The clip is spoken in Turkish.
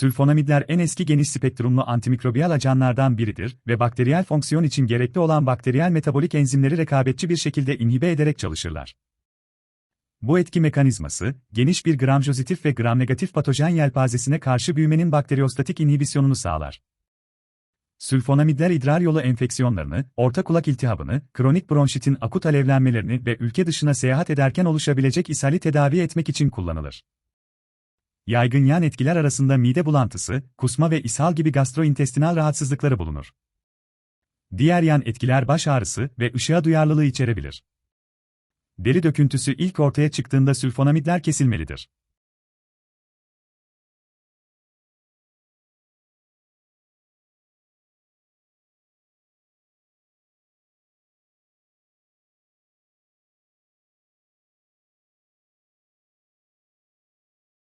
Sülfonamidler en eski geniş spektrumlu antimikrobiyal ajanlardan biridir ve bakteriyel fonksiyon için gerekli olan bakteriyel metabolik enzimleri rekabetçi bir şekilde inhibe ederek çalışırlar. Bu etki mekanizması, geniş bir gram-pozitif ve gram-negatif patojen yelpazesine karşı büyümenin bakteriostatik inhibisyonunu sağlar. Sülfonamidler idrar yolu enfeksiyonlarını, orta kulak iltihabını, kronik bronşitin akut alevlenmelerini ve ülke dışına seyahat ederken oluşabilecek ishali tedavi etmek için kullanılır. Yaygın yan etkiler arasında mide bulantısı, kusma ve ishal gibi gastrointestinal rahatsızlıkları bulunur. Diğer yan etkiler baş ağrısı ve ışığa duyarlılığı içerebilir. Deri döküntüsü ilk ortaya çıktığında sülfonamidler kesilmelidir.